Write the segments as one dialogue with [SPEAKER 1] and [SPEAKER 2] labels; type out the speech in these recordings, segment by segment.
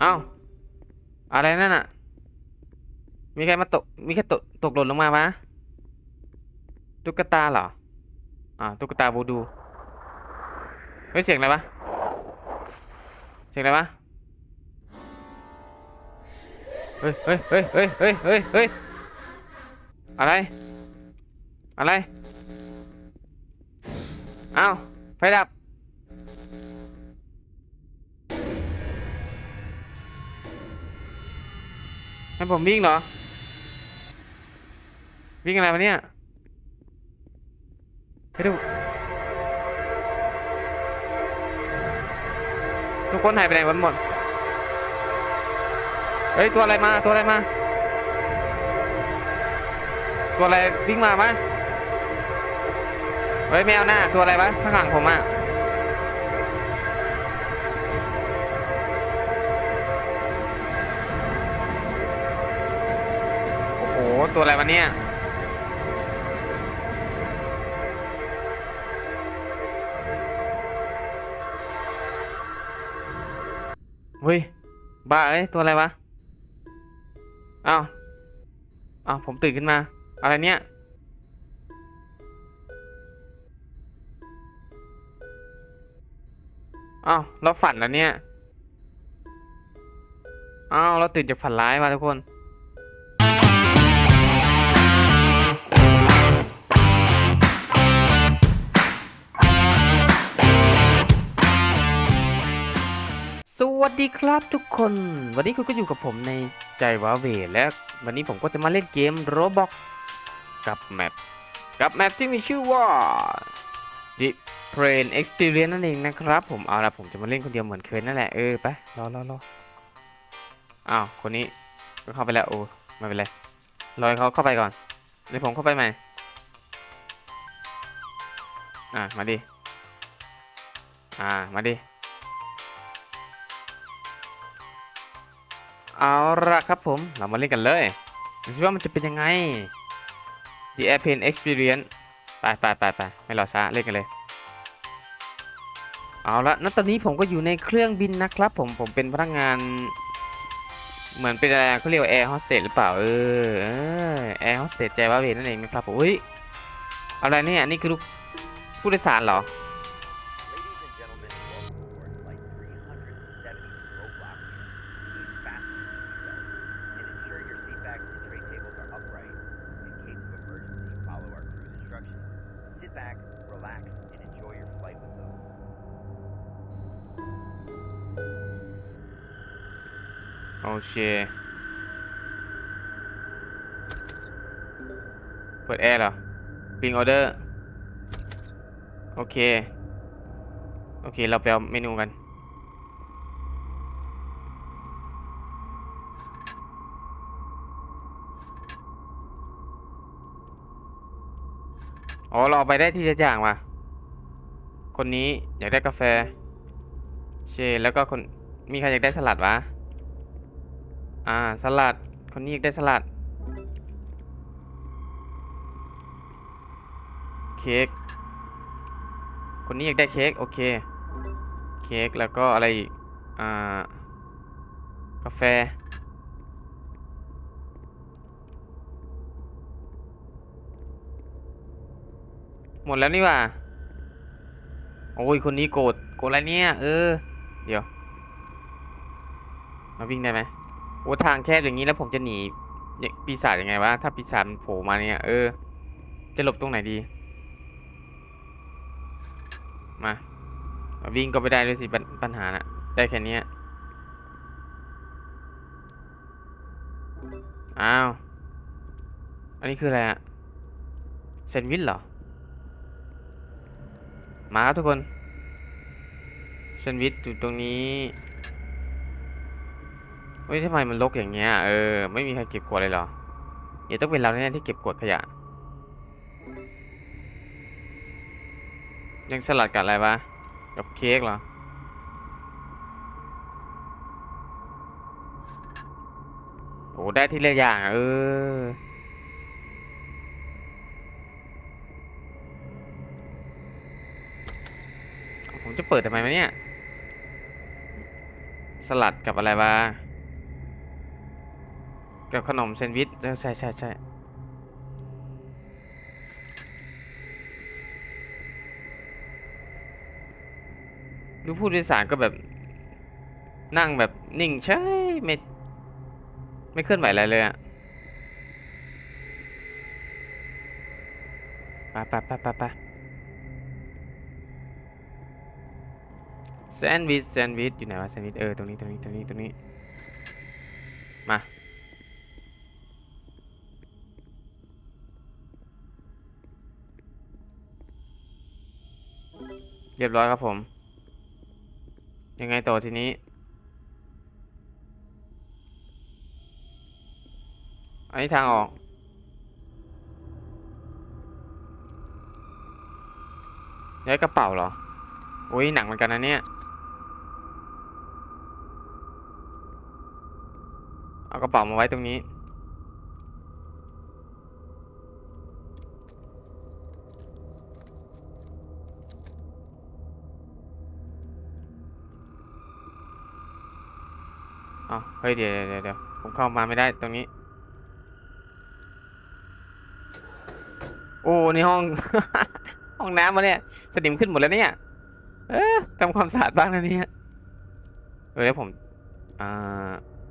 [SPEAKER 1] เอ้าอะไรนั่นอะมีใครมาตก มีใครตกตกหล่นลงมาปะตุ๊กตาเหรอ อ่าตุ๊กตาบูดูเฮ้ยเสียงอะไรวะ เสียงอะไรวะ เฮ้ยเฮ้ยเฮ้ยเฮ้ยเฮ้ยเฮ้ยเฮ้ยอะไร อะไร อ้าว ไฟดับ ให้ผมวิ่งเหรอ วิ่งอะไรวะเนี่ยให้ดูทุกคนหายไปไหนหมดหมด เฮ้ย ตัวอะไรมา ตัวอะไรมา ตัวอะไรวิ่งมาปะเฮ้ยไม่เอาหน้า ตัวอะไรวะข้างหลังผมอะ ตัวอะไรวะเนี่ยเฮ้ย บ้าเอ้ย ตัวอะไรวะอ้าวอ้าวผมตื่นขึ้นมา อะไรเนี่ย อ้าวเราฝันแล้วเนี่ย อ้าว เราตื่นจากฝันร้ายมาทุกคน วัสดีครับทุกคน วันนี้คุณก็อยู่กับผมในใจว้าเวและวันนี้ผมก็จะมาเล่นเกมโรบอกกับแมปกับแมปที่มีชื่อว่า The Train Experience นั่นเองนะครับ ผมเอาละผมจะมาเล่นคนเดียวเหมือนเคยนั่นแหละเออไปรอรอรออ้าวคนนี้ก็เข้าไปแล้วโอ้ไม่เป็นไรรอให้เขาเข้าไปก่อนเดี๋ยวผมเข้าไปใหม่อะมาดิอ่ามาดิ เอาละครับผม เรามาเล่นกันเลยดูสิว่ามันจะเป็นยังไง The Airplane Experience ไปไปไปไปไม่รอช้าเล่นกันเลย เอาละณตอนนี้ผมก็อยู่ในเครื่องบินนะครับผม ผมเป็นพนักงาน เหมือนเป็นอะไรเขาเรียกว่าแอร์โฮสเตสหรือเปล่า เออแอร์โฮสเตสใจว่าเวนั่นเองนะครับผมอุ้ยอะไรเนี่ยนี่คือลูกผู้โดยสารเหรอ เค เปิดแอร์เหรอปิงออเดอร์ โอเค โอเค เราไปเอาเมนูกันอ๋อเราเอาไปได้ที่จะอย่างว่ะ คนนี้อยากได้กาแฟ เช แล้วก็คน มีใครอยากได้สลัดวะ อ่า สลัด คนนี้อยากได้สลัด เค้ก คนนี้อยากได้เค้ก โอเค เค้ก แล้วก็อะไรอีก อ่า กาแฟ หมดแล้วนี่ว่า โอ้ย คนนี้โกรธ โกรธอะไรเนี่ย เออ เดี๋ยว มาวิ่งได้ไหม โอ้ทางแคบอย่างนี้แล้วผมจะหนีปีศาจยังไงวะถ้าปีศาจมันโผล่มาเนี่ยเออ จะหลบตรงไหนดี มาวิ่งก็ไม่ได้ด้วยสิปัญปัญหาน่ะได้แค่นี้อ้าว อันนี้คืออะไรอะแซนวิชเหรอ มาครับทุกคนแซนวิชอยู่ตรงนี้ เฮ้ยทำไมมันรกอย่างเงี้ย เออ ไม่มีใครเก็บกวาดเลยเหรอเดี๋ยวต้องเป็นเราแน่ๆที่เก็บกวาดขยะ ยังสลัดกับอะไรวะ กับเค้กเหรอ โอ้ได้ทีละอย่าง เออ ผมจะเปิดทำไมวะเนี่ย สลัดกับอะไรวะ กับขนมแซนด์วิชเออใช่ใช่ใช่ดูผู้โดยสารก็แบบ นั่งแบบนิ่งใช่ไม่ ไม่เคลื่อนไหวอะไรเลยอะไปไปไปไปไปแซนด์วิชแซนด์วิชอยู่ไหนวะแซนด์วิชเออตรงนี้ตรงนี้ตรงนี้ตรงนี้ มา เรียบร้อยครับผม ยังไงต่อทีนี้ อันนี้ทางออก ย้ายกระเป๋าเหรอ อุ้ยหนักเหมือนกันนะเนี่ย เอากระเป๋ามาไว้ตรงนี้ เฮ้ยเดี๋ยวเดี๋ยวเดี๋ยวผมเข้ามาไม่ได้ตรงนี้ โอ้นี่ห้อง ห้องน้ำมาเนี่ย สนิมขึ้นหมดแล้วเนี่ย เออทำความสะอาดบ้างนะเนี่ยเออแล้วผมอ่า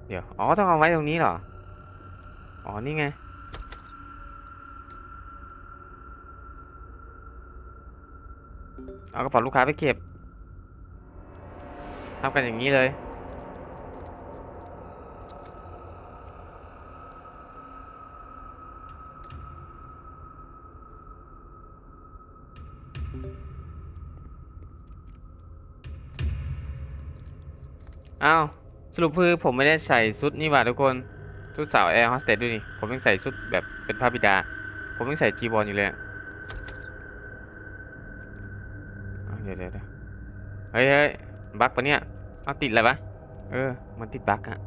[SPEAKER 1] เดี๋ยว อ๋อ ต้องเอาไว้ตรงนี้เหรอ อ๋อ นี่ไง เอากระเป๋าลูกค้าไปเก็บทำกันอย่างนี้เลย อ้าวสรุปคือผมไม่ได้ใส่ชุดนี่หว่าทุกคนชุดสาวแอร์โฮสเตสด้วยนี่ ผมยังใส่ชุดแบบเป็นพระบิดา ผมยังใส่จีวรอยู่เลยเดี๋ยวเดี๋ยวเดี๋ยวเฮ้ยเฮ้ยบั๊กปะเนี่ยเอาติดอะไรปะเออ มันติดบั๊กอะ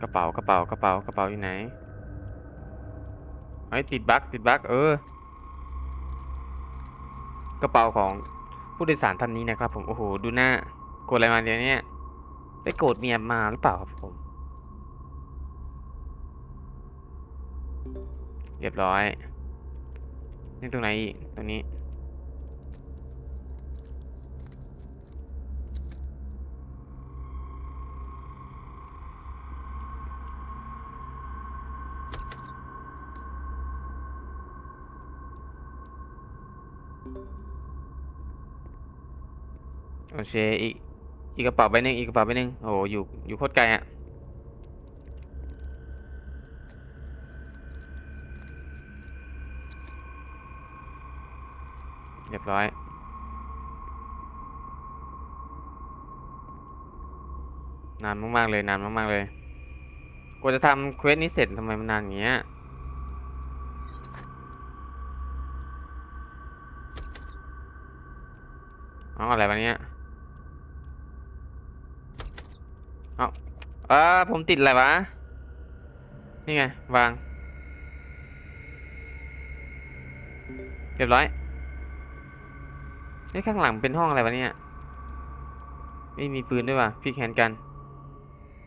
[SPEAKER 1] กระเป๋ากระเป๋ากระเป๋ากระเป๋าอยู่ไหน ไอ้ยติดบั๊กติดบั๊กเออ กระเป๋าของผู้โดยสารท่านนี้นะครับ ผม โอ้โห ดูหน้า โกรธอะไรมาเดี๋ยวนี้ไปโกรธเมียมาหรือเปล่าครับผม เรียบร้อย นี่ตรงไหนอีก ตรงนี้ เคอีกอีกกระเป๋าใบหนึ่งอีกกระเป๋าใบหนึ่งโอ้โหอยู่อยู่โคตรไกลอะเรียบร้อยนานมากๆเลยนานมากๆเลยกว่าจะทำเควสนี้เสร็จทำไมมันนานอย่างเงี้ยเอาอะไรวะเนี่ยเอาเออ ผมติดอะไรวะ นี่ไง วาง เรียบร้อยนี่ข้างหลังเป็นห้องอะไรวะเนี่ย ไม่มีปืนด้วยว่ะพี่แขนกัน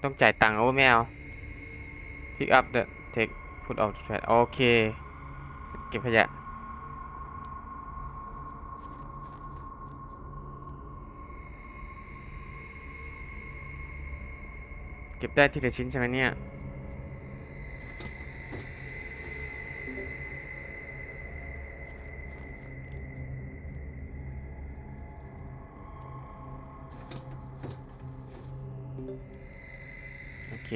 [SPEAKER 1] ต้องจ่ายตังค์โอ้ไม่เอา pick up the take put out trash โอเค เก็บขยะ ก็บได้ทีละชิ้นใช่ไหมเนี่ย โอเค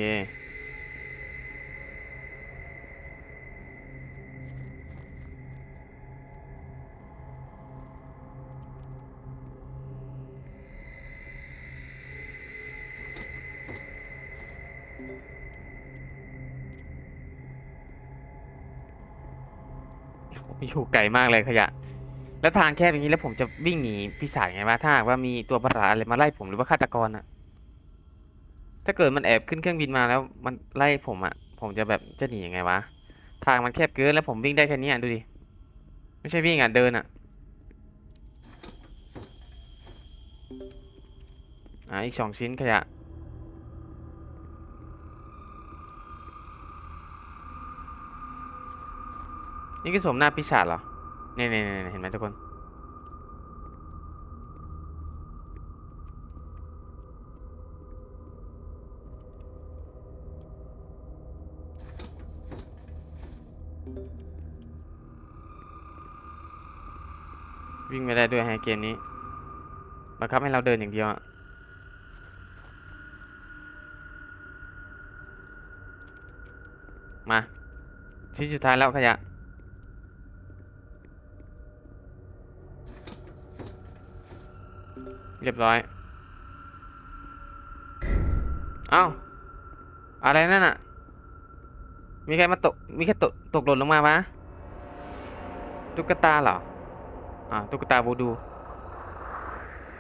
[SPEAKER 1] อยู่ไกลมากเลยขยะ แล้วทางแคบอย่างนี้แล้วผมจะวิ่งหนีปีศาจไงวะถ้าหากว่ามีตัวประหลาดอะไรมาไล่ผมหรือว่าฆาตกรอะถ้าเกิดมันแอบขึ้นเครื่องบินมาแล้วมันไล่ผมอะผมจะแบบจะหนียังไงวะทางมันแคบเกินแล้วผมวิ่งได้แค่นี้ดูดิไม่ใช่วิ่งอะเดินอะอ่าอีกสองชิ้นขยะ นี่คือสวมหน้าปีศาจเหรอนี่ยเนี่ยเนี่ยเห็นไหมทุกคน วิ่งไม่ได้ด้วยฮะเกมนี้บังคับให้เราเดินอย่างเดียวอะมาชิ้นสุดท้ายแล้วขยะ เรียบร้อย เอ้า อะไรนั่นอะมีใครมาตก มีใครตกตกหล่นลงมาปะตุ๊กตาเหรอ อ่า ตุ๊กตาบูดู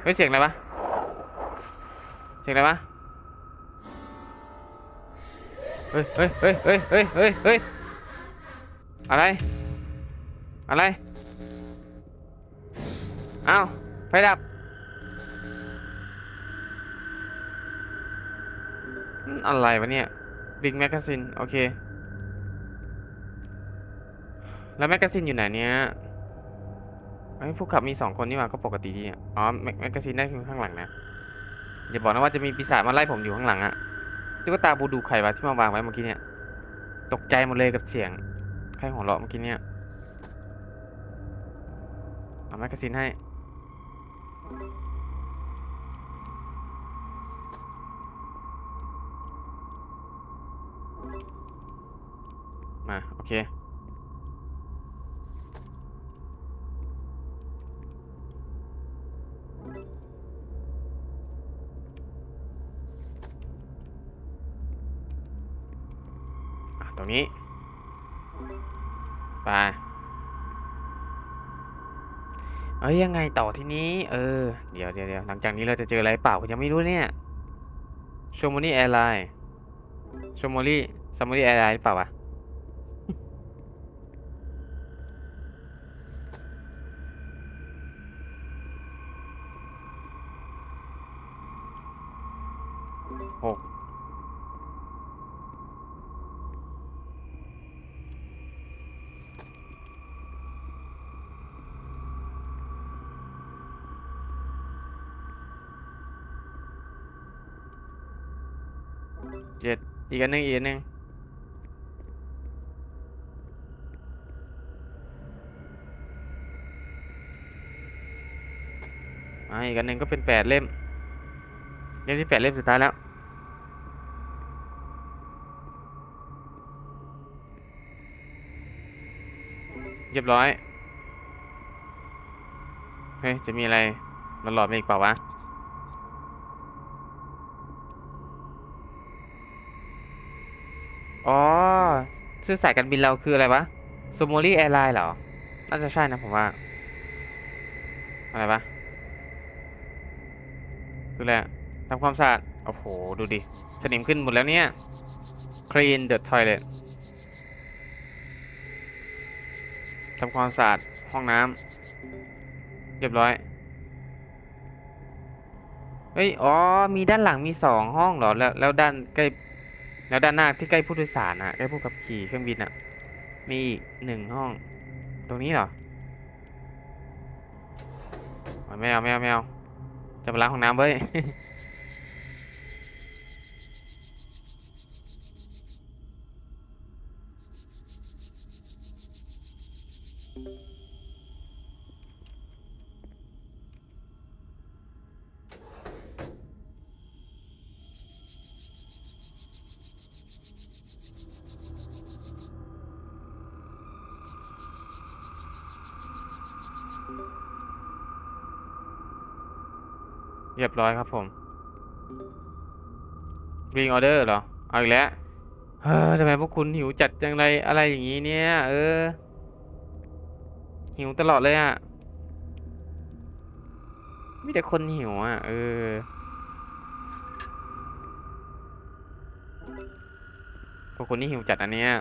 [SPEAKER 1] เฮ้ย เสียงอะไรวะ เสียงอะไรวะ เฮ้ย เฮ้ย เฮ้ย เฮ้ย เฮ้ย เฮ้ย เฮ้ย อะไร อะไร อ้าว ไฟดับ อะไรวะเนี่ยบิ๊กแมกกาซินโอเค แล้วแมกกาซินอยู่ไหนเนี่ยไอ้ผู้ขับมีสองคนนี่หว่าก็ปกติดีอ๋อแมกกกาซินได้คือข้างหลังนะอย่าบอกนะว่าจะมีปีศาจมาไล่ผมอยู่ข้างหลังอะตุ๊กตาบูดูใครวะที่มาวางไว้เมื่อกี้เนี่ยตกใจหมดเลยกับเสียงใครหัวเราะเมื่อกี้เนี่ยเอาแมกกาซินให้ มา โอ เคอะตรงนี้ไปเอ้ยยังไงต่อที่นี้ เออ เดี๋ยวเดี๋ยวเดี๋ยวหลังจากนี้เราจะเจออะไรเปล่าผมยังไม่รู้เนี่ยชโมนี่แอร์ไลน์ชโมลี่ซัมโมลี่แอร์ไลน์หรือเปล่าวะ เจ็ดอีกอันหนึ่งอีกอันหนึ่งอ่าอีกอันหนึ่งก็เป็นแปดเล่ม เล่มที่แปดเล่มสุดท้ายแล้วเรียบร้อย เฮ้ย จะมีอะไรหลอดๆมาอีกเปล่าวะ ชื่อสายการบินเราคืออะไรวะ s o m o l i Airline เหรอ น่าจะใช่นะผมว่า อะไรวะคืออะไรทำความสะอาด โอ้โห ดูดิ สนิมขึ้นหมดแล้วเนี่ย clean the toilet ทำความสะอาดห้องน้ำเรียบร้อย เฮ้ย อ๋อ มีด้านหลังมีสองห้องเหรอ แล้วแล้วด้านใกล้ แล้วด้านหน้าที่ใกล้ผู้โดยสารอะใกล้ผู้ขับขี่เครื่องบินอะมีอีกหนึ่งห้อง ตรงนี้เหรออ๋อไม่เอาไม่เอาไม่เอาจะไปล้างห้องน้ำเว้ย เรียบร้อยครับผม Ring Order เหรอ เอาอีกแล้ว เฮ้อทำไมพวกคุณหิวจัดจังไรอะไรอย่างนี้เนี่ย เออ หิวตลอดเลยอะมีแต่คนหิวอะเออ พวกคุณนี่หิวจัดอันเนี้ย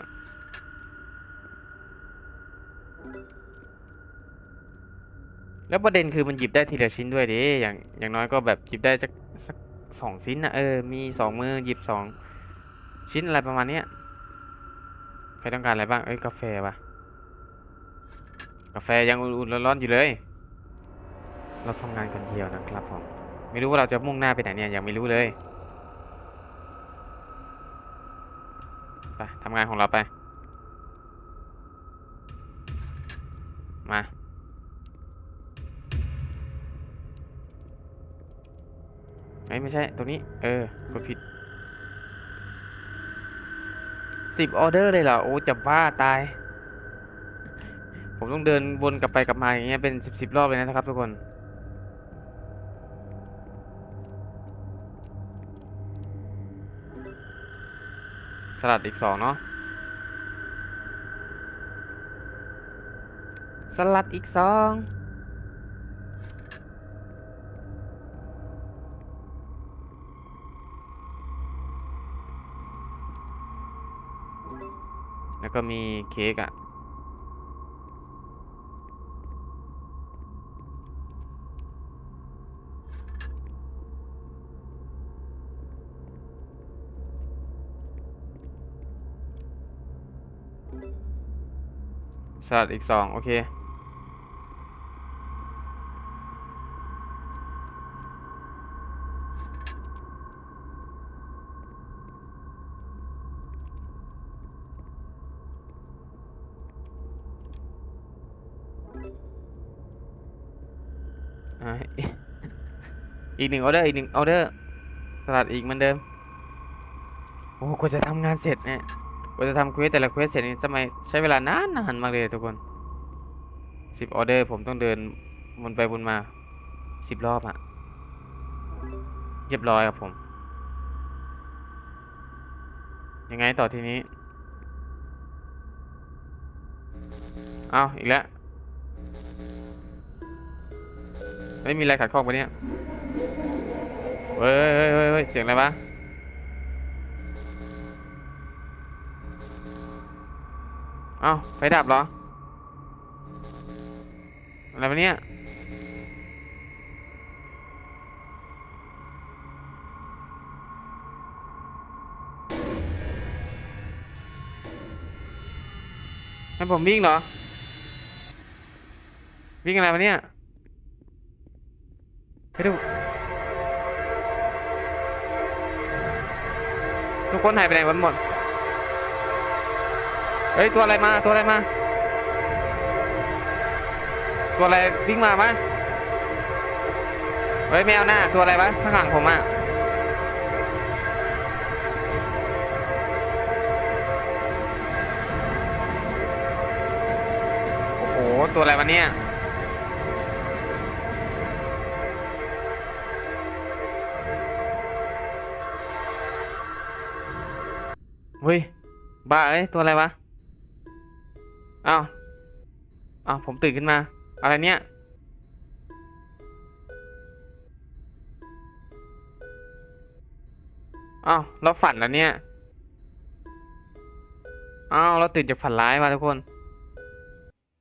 [SPEAKER 1] แล้วประเด็นคือมันหยิบได้ทีละชิ้นด้วยดิอย่างอย่างน้อยก็แบบหยิบได้สักสักสองชิ้นนะเออมีสองมือหยิบสองชิ้นอะไรประมาณเนี้ยใครต้องการอะไรบ้างเอ้ยกาแฟปะกาแฟยังอุ่นๆร้อนๆอยู่เลย เราทำงานคนเดียวนะครับผมไม่รู้ว่าเราจะมุ่งหน้าไปไหนเนี่ยยังไม่รู้เลยไปทำงานของเราไป มา เอ้ไม่ใช่ตรงนี้ เออกดผิดสิบออเดอร์เลยเหรอ โอ้จะบ้าตาย ผมต้องเดินวนกลับไปกลับมาอย่างเงี้ยเป็นสิบสิบรอบเลยนะครับทุกคน สลัดอีกสองเนาะสลัดอีกสอง ก็มีเค้กอะสลัดอีกสองโอเค อีกหนึ่งออเดอร์อีกหนึ่งออเดอร์สลัดอีกเหมือนเดิม โอ้กว่าจะทำงานเสร็จเนี่ยกว่าจะทำเควสแต่ละเควสเสร็จนี่ทำไมใช้เวลานานนานมากเลยทุกคนสิบออเดอร์ผมต้องเดินวนไปวนมาสิบรอบอะเรียบร้อยครับผม ยังไงต่อทีนี้ เอาอีกแล้วไม่มีอะไรขัดข้องปะเนี่ย เฮ้ยเฮ้ยเฮ้ยเฮ้ยเสียงอะไรวะเอ้าไฟดับเหรอ อะไรวะเนี่ยให้ผมวิ่งเหรอ วิ่งอะไรวะเนี่ยให้ดู ทุกคนหายไปไหนหมดเฮ้ยตัวอะไรมาตัวอะไรมา ตัวอะไรวิ่งมาปะเฮ้ยไม่เอาหน้าตัวอะไรวะข้างหลังผมอะโอ้โหตัวอะไรวะเนี่ย บ้าเอ้ยตัวอะไรวะอ้าวอ้าวผมตื่นขึ้นมา อะไรเนี่ยอ้าวเราฝันแล้วเนี่ยอ้าวเราตื่นจากฝันร้ายมาทุกคน